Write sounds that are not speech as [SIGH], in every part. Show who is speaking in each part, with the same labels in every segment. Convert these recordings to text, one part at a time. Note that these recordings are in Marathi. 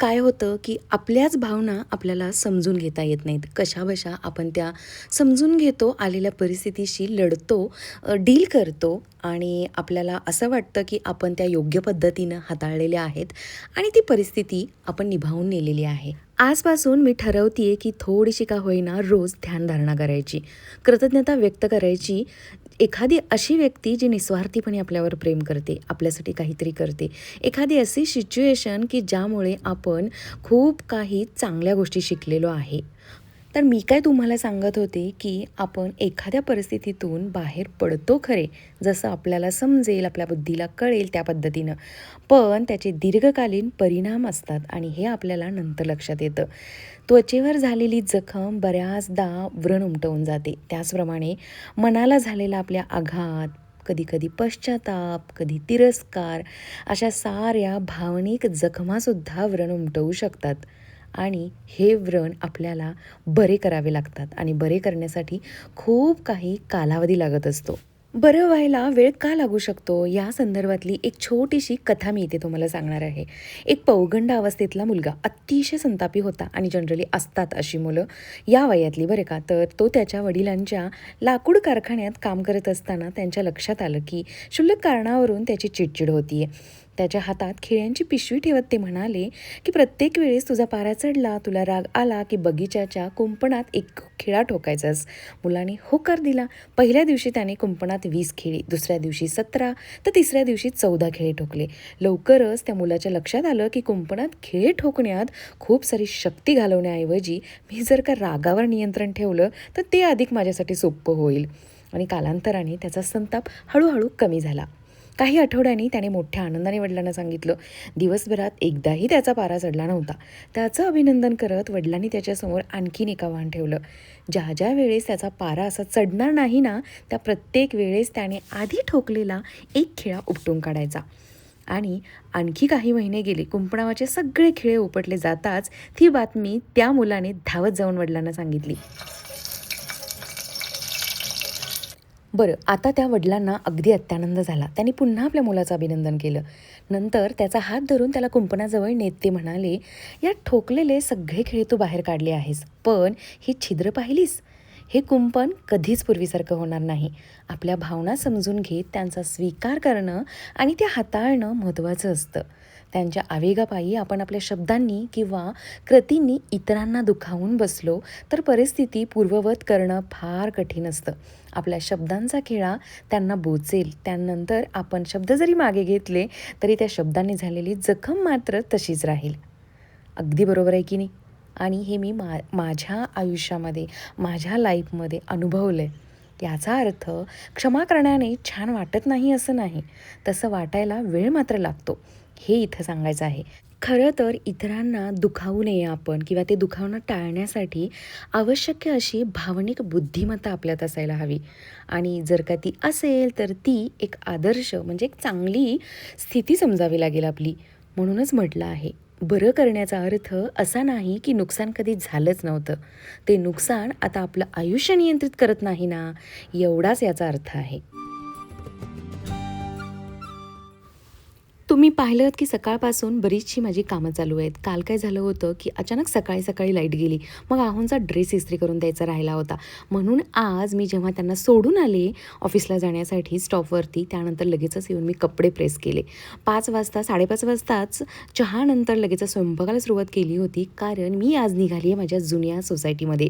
Speaker 1: काय होतं की आपल्याच भावना आपल्याला समजून घेता येत नाहीत. कशाबशा आपण त्या समजून घेतो आलेल्या परिस्थितीशी लढतो डील करतो आणि आपल्याला असं वाटतं की आपण त्या योग्य पद्धतीनं हाताळलेल्या आहेत आणि ती परिस्थिती आपण निभावून नेलेली आहे. आजपासून मी ठरवते की थोडीशी का होईना रोज ध्यानधारणा करायची. कृतज्ञता व्यक्त करायची. एखादी अशी व्यक्ती जी निस्वार्थीपणे आपल्यावर प्रेम करते आपल्यासाठी काहीतरी करते. एखादी अशी सिच्युएशन की ज्यामुळे आपण खूप काही चांगल्या गोष्टी शिकलेलो आहे. तर मी काय तुम्हाला सांगत होते की आपण एखाद्या परिस्थितीतून बाहेर पडतो खरे जसं आपल्याला समजेल आपल्या बुद्धीला कळेल त्या पद्धतीनं. पण त्याचे दीर्घकालीन परिणाम असतात आणि हे आपल्याला नंतर लक्षात येतं. त्वचेवर झालेली जखम बऱ्याचदा व्रण उमटवून जाते. त्याचप्रमाणे मनाला झालेला आपल्या आघात कधी कधी पश्चाताप कधी तिरस्कार अशा साऱ्या भावनिक जखमासुद्धा व्रण उमटवू शकतात. आणि हे व्रण आपल्याला बरे करावे लागतात आणि बरे करण्यासाठी खूप काही कालावधी लागत असतो. बरं व्हायला वेळ का लागू शकतो? या संदर्भातली एक छोटीशी कथा मी इथे तुम्हाला सांगणार आहे. एक पौगंड अवस्थेतला मुलगा अतिशय संतापी होता आणि जनरली असतात अशी मुलं. या वयातली बरं का? तर तो त्याच्या वडिलांच्या लाकूड कारखान्यात काम करत असताना त्यांच्या लक्षात आलं की क्षुल्लक कारणावरून त्याची चिडचिड होती आहे त्याच्या हातात खिळ्यांची पिशवी ठेवत ते म्हणाले की प्रत्येक वेळेस तुझा पारा चढला तुला राग आला की बगीच्याच्या कुंपणात एक खिळा ठोकायचास. मुलाने होकार दिला. पहिल्या दिवशी त्याने कुंपणात वीस खिळी दुसऱ्या दिवशी सतरा तर तिसऱ्या दिवशी चौदा खेळे ठोकले. लवकरच त्या मुलाच्या लक्षात आलं की कुंपणात खेळ ठोकण्यात खूप सारी शक्ती घालवण्याऐवजी मी जर का रागावर नियंत्रण ठेवलं तर ते अधिक माझ्यासाठी सोपं होईल. आणि कालांतराने त्याचा संताप हळूहळू कमी झाला. काही आठवड्यांनी त्याने मोठ्या आनंदाने वडिलांना सांगितलं. दिवसभरात एकदाही त्याचा पारा चढला नव्हता. त्याचं अभिनंदन करत वडिलांनी त्याच्यासमोर आणखीन एका आव्हान ठेवलं. ज्या ज्या वेळेस त्याचा पारा असा चढणार नाही ना त्या प्रत्येक वेळेस त्याने आधी ठोकलेला एक खिळा उपटून काढायचा. आणि आणखी काही महिने गेले कुंपणावाचे सगळे खिळे उपटले जाताच ती बातमी त्या मुलाने धावत जाऊन वडिलांना सांगितली. बरं आता त्या वडिलांना अगदी अत्यानंद झाला. त्यांनी पुन्हा आपल्या मुलाचं अभिनंदन केलं. नंतर त्याचा हात धरून त्याला कुंपणाजवळ नेत ते म्हणाले या ठोकलेले सगळे खेळ तू बाहेर काढले आहेस पण ही छिद्र पाहिलीस? हे कुंपण कधीच पूर्वीसारखं होणार नाही. आपल्या भावना समजून घेत त्यांचा स्वीकार करणं आणि त्या हाताळणं महत्त्वाचं असतं. त्यांच्या आवेगापायी आपण आपल्या शब्दांनी किंवा कृतींनी इतरांना दुखावून बसलो तर परिस्थिती पूर्ववत करणं फार कठीण असतं. आपल्या शब्दांचा खेळा त्यांना बोचेल. त्यानंतर आपण शब्द जरी मागे घेतले तरी त्या शब्दांनी झालेली जखम मात्र तशीच राहील. अगदी बरोबर आहे की नाही? आणि हे मी मा माझ्या आयुष्यामध्ये माझ्या लाईफमध्ये अनुभवलं आहे याचा अर्थ क्षमा करण्याने छान वाटत नाही असं नाही. तसं वाटायला वेळ मात्र लागतो. हे इथं सांगायचं आहे. खरं तर इतरांना दुखावू नये आपण किंवा ते दुखावणं टाळण्यासाठी आवश्यक अशी भावनिक बुद्धिमत्ता आपल्यात असायला हवी. आणि जर का ती असेल तर ती एक आदर्श म्हणजे एक चांगली स्थिती समजावी लागेल आपली. म्हणूनच म्हटलं आहे बरं करण्याचा अर्थ असा नाही की नुकसान कधी झालंच नव्हतं. ते नुकसान आता आपलं आयुष्य नियंत्रित करत नाही ना? एवढाच याचा अर्थ आहे. तुम्ही पाहिलं की सकाळपासून बरीचशी माझी कामं चालू आहेत. काल काय झालं होतं की अचानक सकाळी सकाळी लाइट गेली. मग आहोंचा ड्रेस इस्त्री करून द्यायचा राहिला होता. म्हणून आज मी जेव्हा त्यांना सोडून आले ऑफिसला जाण्यासाठी स्टॉपवरती त्यानंतर लगेचच येऊन मी कपडे प्रेस केले. पाच वाजता साडेपाच वाजताच चहानंतर लगेच स्वयंपाकाला सुरुवात केली होती. कारण मी आज निघाली आहे माझ्या जुन्या सोसायटीमध्ये.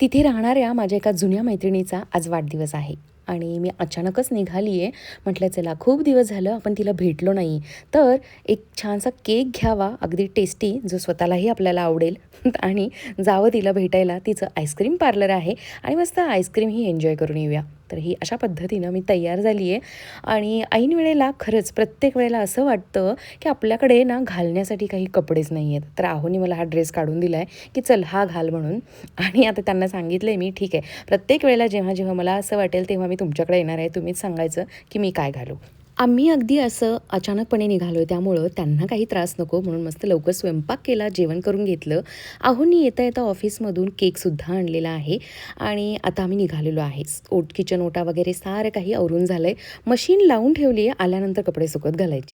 Speaker 1: तिथे राहणाऱ्या माझ्या एका जुन्या मैत्रिणीचा आज वाढदिवस आहे. आणि मी अचानकच निघाली आहे म्हटलं चला खूप दिवस झालं आपण तिला भेटलो नाही. तर एक छानसा केक घ्यावा अगदी टेस्टी जो स्वतःलाही आपल्याला आवडेल. [LAUGHS] आणि जावं तिला भेटायला. तिचं आईस्क्रीम पार्लर आहे. आणि मस्त आईस्क्रीमही एन्जॉय करून येऊया. तर ही अशा पद्धतीनं मी तयार झाली आहे. आणि ऐन वेळेला खरंच प्रत्येक वेळेला असं वाटतं की आपल्याकडे ना घालण्यासाठी काही कपडेच नाही आहेत. तर आहोनी मला हा ड्रेस काढून दिला आहे की चल हा घाल म्हणून. आणि आता त्यांना सांगितलं आहे मी ठीक आहे. प्रत्येक वेळेला जेव्हा जेव्हा मला असं वाटेल तेव्हा मी तुमच्याकडे येणार आहे. तुम्हीच सांगायचं की मी काय घालू. आम्ही अगदी असं अचानकपणे निघालो आहे त्यामुळं त्यांना काही त्रास नको म्हणून मस्त लवकर स्वयंपाक केला जेवण करून घेतलं. आहोनी येता येता ऑफिसमधून केकसुद्धा आणलेला आहे आणि आता आम्ही निघालेलो आहे. ओट किचन ओटा वगैरे सारं काही आवरून झालं आहे मशीन लावून ठेवली आहे आल्यानंतर कपडे सुकत घालायचे.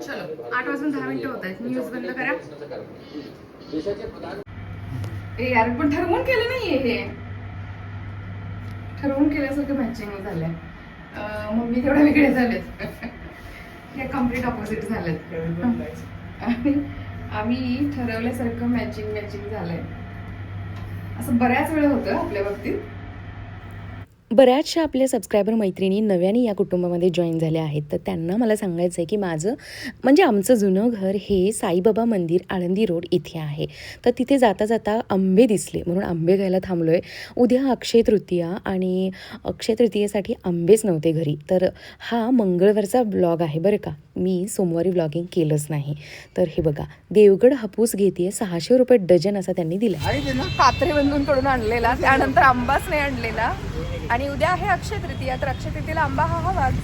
Speaker 2: चलो आठ वाजून दहा मिनिटं होत आहेत. न्यूज बंद करा. यार पण ठरवून केलं नाहीये हे. ठरवून केल्यासारखं मॅचिंग झालंय. मम्मी तेवढ्या वेगळे झालेत. हे कंप्लीट ऑपोजिट झालेत. आणि आम्ही ठरवल्यासारखं मॅचिंग मॅचिंग झालंय. असं बऱ्याच वेळा होतं आपल्या बाबतीत.
Speaker 1: बऱ्याचशा आपल्या सबस्क्रायबर मैत्रिणी नव्याने या कुटुंबामध्ये जॉईन झाल्या आहेत. तर त्यांना मला सांगायचं आहे की माझं म्हणजे आमचं जुनं घर हे साईबाबा मंदिर आळंदी रोड इथे आहे. तर तिथे जाता जाता आंबे दिसले. म्हणून आंबे घ्यायला थांबलो आहे उद्या अक्षय तृतीया आणि अक्षय तृतीयेसाठी आंबेच नव्हते घरी. तर हा मंगळवारचा ब्लॉग आहे बरं का. मी सोमवारी ब्लॉगिंग केलंच नाही. तर हे बघा देवगड हापूस घेते सहाशे रुपये डझन असा त्यांनी दिला
Speaker 2: कात्रे बंधूंकडून आणलेला त्यानंतर आंबाच नाही आणलेला आणि उद्या आहे अक्षय तृतीया तर अक्षय तृतीयेला आंबा हा हवाच.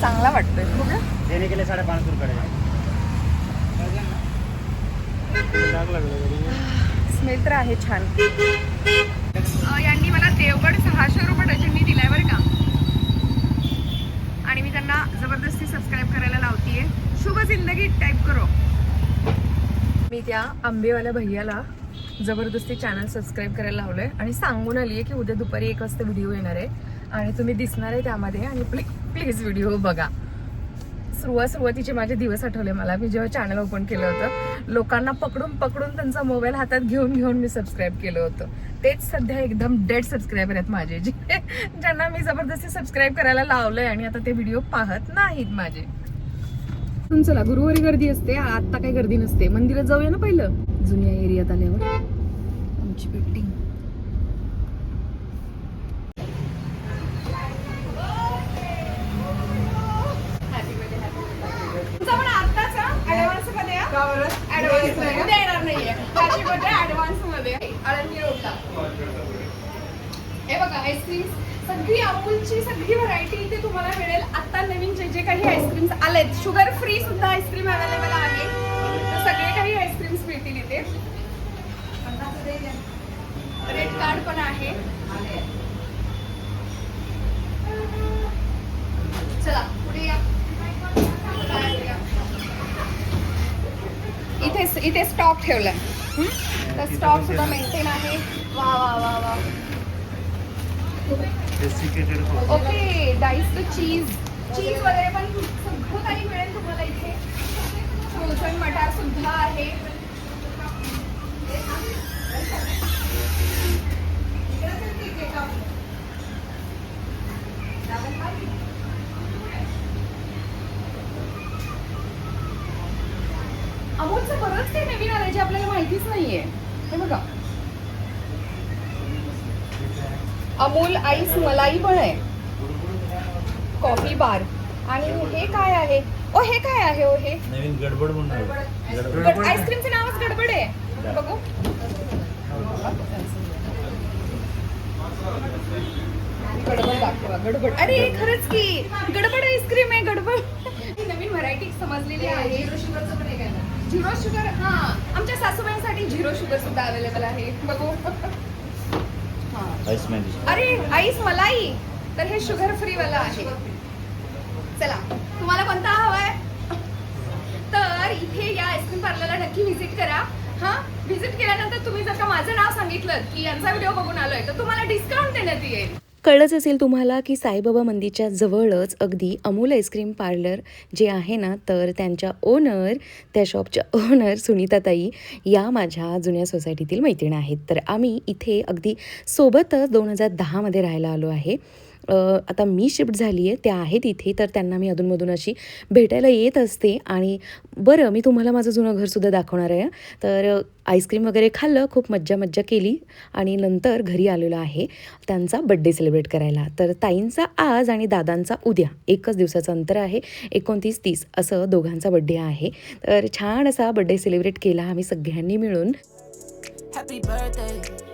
Speaker 2: चांगला वाटतोय बघा
Speaker 3: देने के लिए साढ़े पाँच सौ रुपये
Speaker 2: स्मेल तर आहे छान. यांनी मला देवगड सहाशे रुपये डझननी दिलाय बरं का. आणि मी त्यांना जबरदस्ती सबस्क्राईब करायला लावतीये. शुभ जिंदगी टाईप करो. मी त्या आंबेवाल्या भैयाला जबरदस्ती चॅनल सबस्क्राईब करायला लावलंय. आणि सांगून आली आहे की उद्या दुपारी एक वाजता व्हिडिओ येणार आहे. आणि तुम्ही दिसणार आहे त्यामध्ये. आणि प्लीज प्लीज व्हिडिओ बघा. सुरुवात सुरुवातीचे माझे दिवस आठवले मला. मी जेव्हा चॅनल ओपन केलं होतं लोकांना पकडून पकडून त्यांचा मोबाईल हातात घेऊन घेऊन मी सबस्क्राईब केलं होतं. तेच सध्या एकदम डेड सबस्क्रायबर आहेत माझे. जे ज्यांना मी जबरदस्ती सबस्क्राईब करायला लावलंय आणि आता ते व्हिडिओ पाहत नाहीत माझे. चला गुरुवारी गर्दी असते आता काही गर्दी नसते. मंदिरात जाऊया ना पहिलं? जुन्या एरियात आल्यावर. आमची बिल्डिंग पण ऍडव्हान्समध्ये ऍडव्हान्स आळंदी रोडला. हे बघा आईस्क्रीम सगळी अमूलची सगळी व्हरायटी इथे तुम्हाला मिळेल. आता नवीन जे जे काही आईस्क्रीम्स आलेत शुगर फ्री सुद्धा आईस्क्रीम अवेलेबल आहे. तर सगळे काही आईस्क्रीम्स मिळतील इथे. रेड कार्ड पण आहे. चला पुढे या. इथे इथे स्टॉक ठेवलाय. तर स्टॉक सुद्धा मेंटेन आहे. वा वा वा वा. ओके डाईस चीज चीज वगैरे पण सगळं काही मिळेल तुम्हाला इथे. फ्रोझन मटार सुद्धा आहे. अमोलचं बरंच काही नवीन आलं जे आपल्याला माहितीच नाहीये. हे बघा. अमूल आईस मलाई पण आहे. कॉफी बार आणि हे काय आहे? ओ हे काय आहे ओ हे?
Speaker 3: नवीन गडबड म्हणून
Speaker 2: आईस्क्रीमचं नावच गडबड आहे. बघू. गडबड दाखवा गडबड. अरे खरंच की. गडबड आईस्क्रीम आहे गडबड. ही नवीन व्हरायटी समजलेली आहे. झिरो शुगरचं पण आहे. झिरो शुगर हा. आमच्या सासूबाईंसाठी झिरो शुगर सुद्धा अवेलेबल आहे. बघू. हा अरे आईस मलाई? तर हे शुगर फ्री वाला आहे. चला तुम्हाला कोणता हवाय तर इथे या आईस्क्रीम पार्लरला नक्की व्हिजिट करा. हा? व्हिजिट केल्यानंतर तुम्ही जर का माझं नाव सांगितलं की यांचा व्हिडिओ बघून आलोय तर तुम्हाला डिस्काउंट देण्यात येईल.
Speaker 1: कळलंच असेल तुम्हाला की साईबाबा मंदिरच्या जवळच अगदी अमूल आईस्क्रीम पार्लर जे आहे ना तर त्यांच्या ओनर त्या शॉपच्या [LAUGHS] ओनर सुनीताताई या माझ्या जुन्या सोसायटीतील मैत्रीण आहेत. तर आम्ही इथे अगदी सोबतच दोन हजार दहामध्ये राहायला आलो आहे. आता मी शिफ्ट झाली आहे त्या आहेत इथे तर त्यांना मी अधूनमधून अशी भेटायला येत असते. आणि बरं मी तुम्हाला माझं जुनं घरसुद्धा दाखवणार आहे. तर आईस्क्रीम वगैरे खाल्लं खूप मज्जा मज्जा केली आणि नंतर घरी आलेलो आहे त्यांचा बड्डे सेलिब्रेट करायला. तर ताईंचा आज आणि दादांचा उद्या एकच दिवसाचं अंतर आहे एकोणतीस तीस असं दोघांचा बड्डे आहे. तर छान असा बड्डे सेलिब्रेट केला आम्ही सगळ्यांनी मिळून.
Speaker 4: Happy birthday.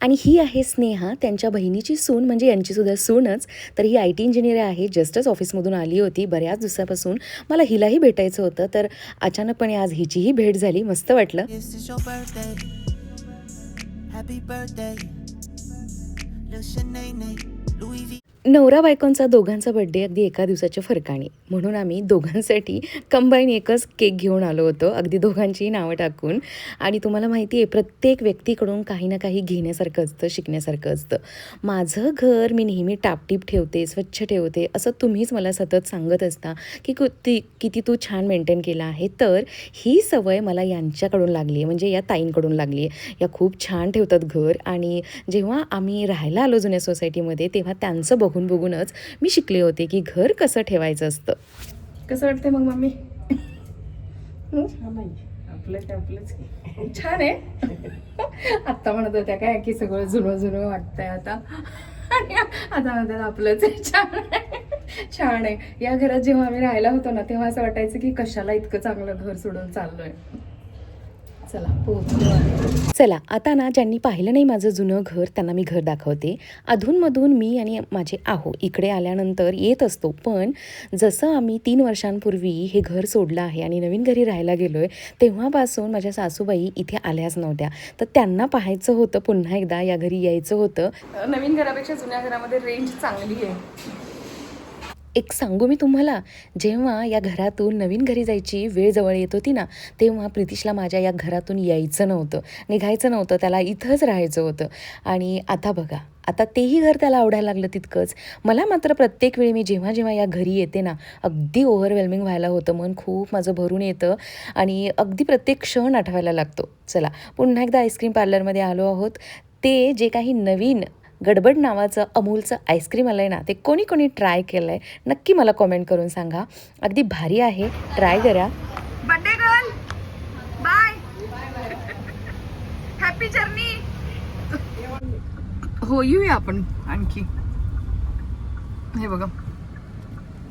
Speaker 1: आणि ही आहे स्नेहा त्यांच्या बहिणीची सून म्हणजे यांची सुद्धा सूनच. तर ही आय टी इंजिनियर आहे जस्टच ऑफिसमधून आली होती बऱ्याच दिवसापासून. मला हिलाही भेटायचं होतं तर अचानकपणे आज हिचीही भेट झाली मस्त वाटलं. नवरा बायकोंचा दोघांचा बड्डे अगदी एका दिवसाच्या फरकाने. म्हणून आम्ही दोघांसाठी कंबाईन एकच केक घेऊन आलो होतो. अगदी दोघांचीही नावं टाकून. आणि तुम्हाला माहिती आहे प्रत्येक व्यक्तीकडून काही ना काही घेण्यासारखं असतं शिकण्यासारखं असतं. माझं घर मी नेहमी टापटीप ठेवते स्वच्छ ठेवते. असं तुम्हीच मला सतत सांगत असता की किती किती तू छान मेंटेन केलं आहे. तर ही सवय मला यांच्याकडून लागली आहे म्हणजे या ताईंकडून लागली आहे या खूप छान ठेवतात घर. आणि जेव्हा आम्ही राहायला आलो जुन्या सोसायटीमध्ये तेव्हा त्यांचं बघून बघूनच मी शिकले होते की घर कसं ठेवायचं असतं.
Speaker 2: कसं वाटतंय मग मम्मी?
Speaker 5: आपलं आपलंच की.
Speaker 2: छान आहे. आत्ता म्हणत होत्या काय की सगळं जुनं जुनं वाटतंय आता. आता म्हणतात आपलंच आहे. छान आहे. छान आहे. या घरात जेव्हा आम्ही राहायला होतो ना तेव्हा असं वाटायचं की कशाला इतकं चांगलं घर सोडून चाललोय. चला पोहोचलो.
Speaker 1: चला आता ना ज्यांनी पाहिलं नाही माझं जुनं घर त्यांना मी घर दाखवते. अधूनमधून मी आणि माझे आहो इकडे आल्यानंतर येत असतो पण जसं आम्ही तीन वर्षांपूर्वी हे घर सोडलं आहे आणि नवीन घरी राहायला गेलो आहे तेव्हापासून माझ्या सासूबाई इथे आल्याच नव्हत्या. तर त्यांना पाहायचं होतं पुन्हा एकदा या घरी यायचं होतं.
Speaker 2: नवीन घरापेक्षा जुन्या घरामध्ये रेंज चांगली आहे.
Speaker 1: एक सांगू मी तुम्हाला? जेव्हा या घरातून नवीन घरी जायची वेळ जवळ येत होती ना तेव्हा प्रितिशला माझ्या या घरातून यायचं नव्हतं. निघायचं नव्हतं त्याला इथंच राहायचं होतं. आणि आता बघा आता तेही घर त्याला आवडायला लागलं तितकंच. मला मात्र प्रत्येक वेळी मी जेव्हा जेव्हा या घरी येते ना अगदी ओव्हरवेल्मिंग व्हायला होतं. मन खूप माझं भरून येतं आणि अगदी प्रत्येक क्षण आठवायला लागतो. चला पुन्हा एकदा आईस्क्रीम पार्लरमध्ये आलो आहोत. ते जे काही नवीन गडबड नावाचं अमूलचं आईस्क्रीम आलं आहे ना ते कोणी कोणी ट्राय केलं आहे नक्की मला कॉमेंट करून सांगा. अगदी भारी आहे. ट्राय करा.
Speaker 2: Birthday girl bye happy journey हो येऊया आपण आणखी. हे बघा.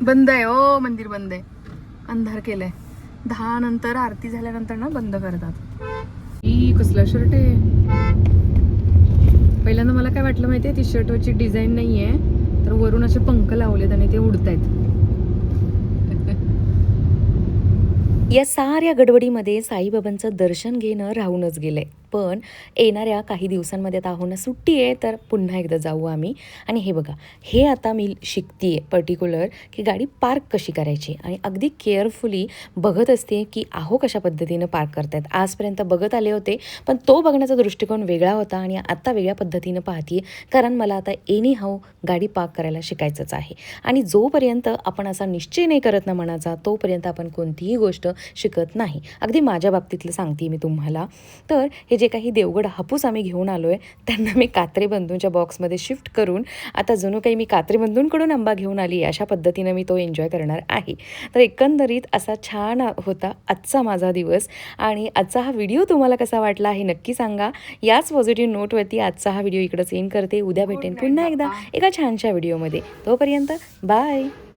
Speaker 2: बंद आहे ओ मंदिर बंद आहे. अंधार केलंय. दहा नंतर आरती झाल्यानंतर ना बंद करतात. ई कसला शर्ट आहे? पहिल्यांदा मला काय वाटलं माहिती आहे ती शर्टवरची डिझाईन नाही आहे तर वरून असे पंख लावलेत आणि ते उडत आहेत
Speaker 1: या साऱ्या गडबडीमध्ये साईबाबांचं दर्शन घेणं राहूनच गेलंय. पण येणाऱ्या काही दिवसांमध्ये आता आहोना सुट्टी आहे तर पुन्हा एकदा जाऊ आम्ही. आणि हे बघा हे आता मी शिकते पर्टिक्युलर की गाडी पार्क कशी करायची? आणि अगदी केअरफुली बघत असते की आहो कशा पद्धतीनं पार्क करतायत. आजपर्यंत बघत आले होते पण तो बघण्याचा दृष्टिकोन वेगळा होता आणि आत्ता वेगळ्या पद्धतीनं पाहते कारण मला आता एनी हाऊ गाडी पार्क करायला शिकायचंच आहे. आणि जोपर्यंत आपण असा निश्चय नाही करत ना मनाचा तोपर्यंत आपण कोणतीही गोष्ट शिकत नाही. अगदी माझ्या बाबतीतलं सांगते मी तुम्हाला. तर हे हे जे काही देवगड हापूस आम्ही घेऊन आलो आहे त्यांना मी कात्रे बंधूंच्या बॉक्समध्ये शिफ्ट करून आता जणू काही मी कात्रे बंधूंकडून आंबा घेऊन आली अशा पद्धतीनं मी तो एन्जॉय करणार आहे. तर एकंदरीत असा छान होता आजचा माझा दिवस आणि आजचा हा व्हिडिओ तुम्हाला कसा वाटला हे नक्की सांगा. याच पॉझिटिव्ह नोटवरती आजचा हा व्हिडिओ इकडं सेंड करते. उद्या भेटेन पुन्हा एकदा एका छानशा व्हिडिओमध्ये. तोपर्यंत बाय.